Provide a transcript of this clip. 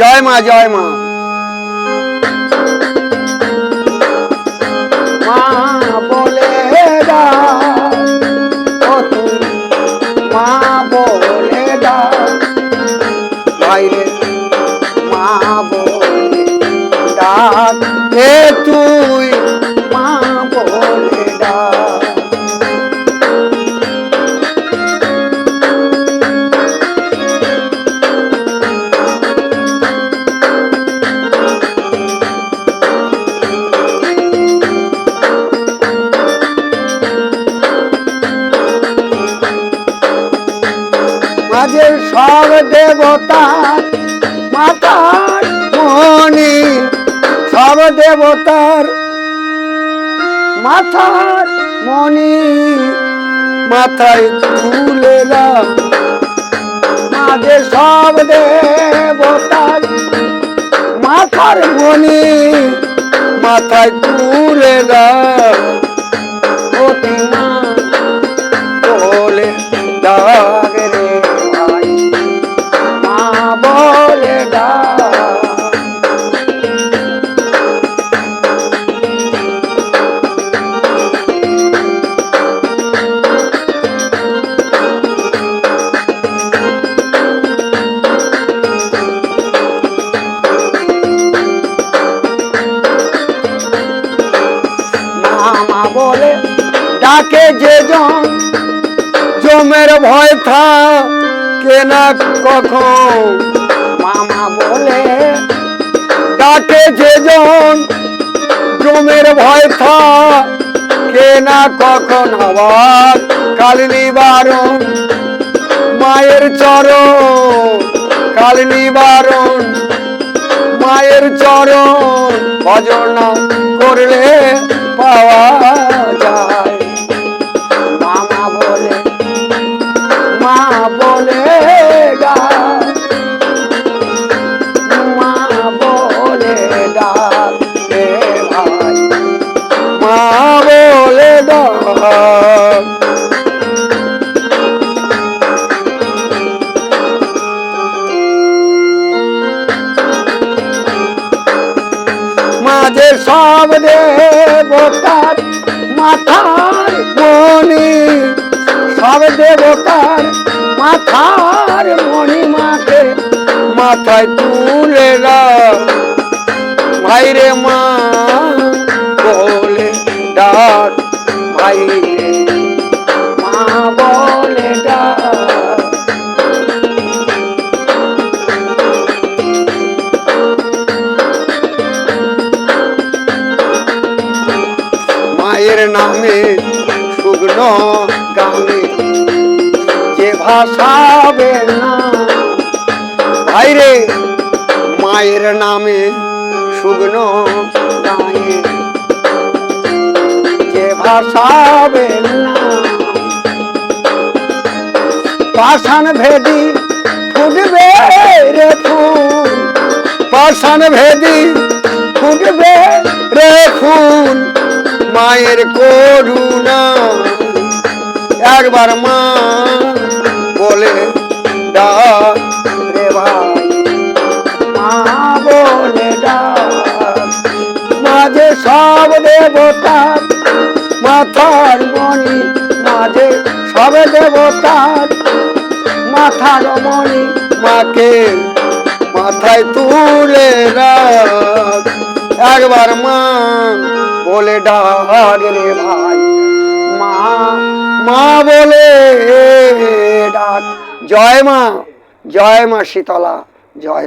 জয় মা জয় মা। মা বলে ডাক তুই মাঝে সব দেবতা মাতার মনি সব দেবতার মাথার মনি মাথায় তুলেলাম মাঝে সব দেবতার মাথার মনি মাথায় তুলেলাম বলে, ডাকে যে জন, জমের ভয় থাকে না কখন? মামা বলে, ডাকে যে জন, জমের ভয় থাকে না কখন? আবার কাল নিবারণ মায়ের চরণ কাল নিবারণ মায়ের চরণ, ভজন করলে পাওয়া যায়। মামা বলে মা বলে ডাক মা বলে ডাক মা বলে ডাক মাঝে সব দেবতার মাথার মণি, সব দেবতার মাথার মণি মাকে মাথায় তুলে ভাই রে মা মায়ের নামে শুকনো গানে। যে ভাষাবে না। ভাইরে মায়ের নামে শুকনো গায়ে যে ভাষাবে না। পাষাণ ভেদি ফুটবে রে ফুল। পাষাণ ভেদি ফুটবে রে ফুল। মায়ের করুণা। একবার মা বলে, ডাক রে ভাই। মা বলে, ডাক। মাঝে সব দেবতা মাথার মণি, মাঝে সব দেবতার মাথার মণি, মাকে মাথায় তুলে রাখ। একবার মা বলে ডাক রে ভাই। মা মা বলে ডাক। জয় মা জয় মা শীতলা জয়